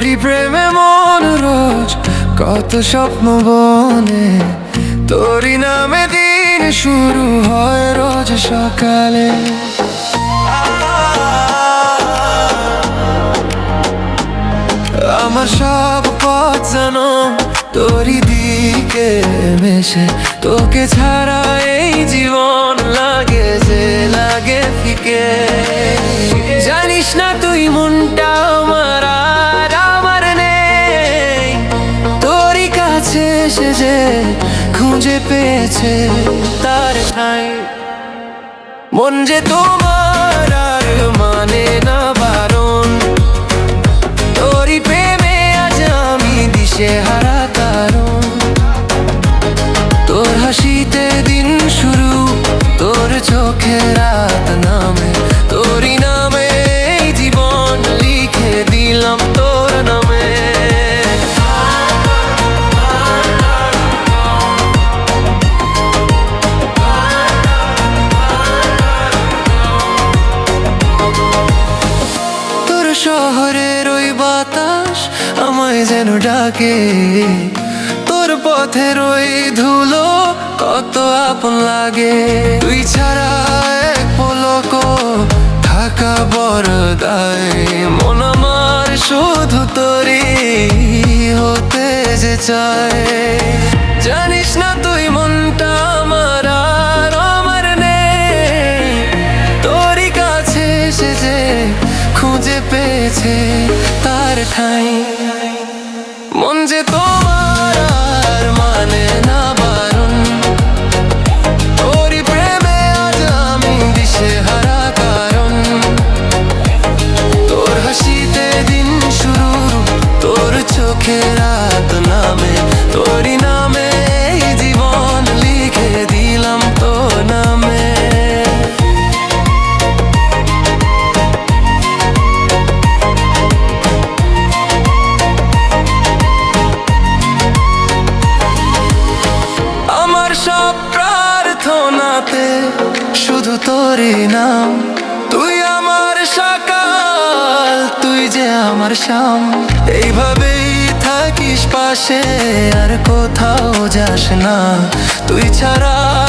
তোরই প্রেমে মন রোজ, কত স্বপ্ন বনে। তোরি নামে দিন শুরু হয় রোজ সকালে। আমার সব পথ জানো তোরই দিকে মেশে, তোকে ছাড়া এই জীবন লাগে কাছে এসে যে খুঁজে পেয়েছে তার ঠাই। মন যে তোমার আর মানে না বারণ। তোরই প্রেমে আজ আমি দিশে হারা কারণ। তোর হাসিতে দিন শুরু, তোর চোখে রাত নামে। শহরের ওই বাতাস, আমায় যেন ডাকে। তোর পথের ওই ধুলো, কত আপন লাগে। তুই ছাড়া এক পলক থাকা বড় মন আমার শুধু তোরই হতে যে চায়। জানিস না তুই মনটা তার ঠাই মন যে তোমার আর মানে না বারণ। তোরি প্রেমে আজ আমি দিশে হারা কারণ। তোর হাসিতে দিন শুরু তোর চোখে রাত নামে। তোরি নামে প্রার্থনাতে শুধু তোরই নাম। তুই আমার সকাল, তুই যে আমার শাম। এইভাবেই থাকিস পাশে, আর কোথাও যাস না। তুই ছাড়া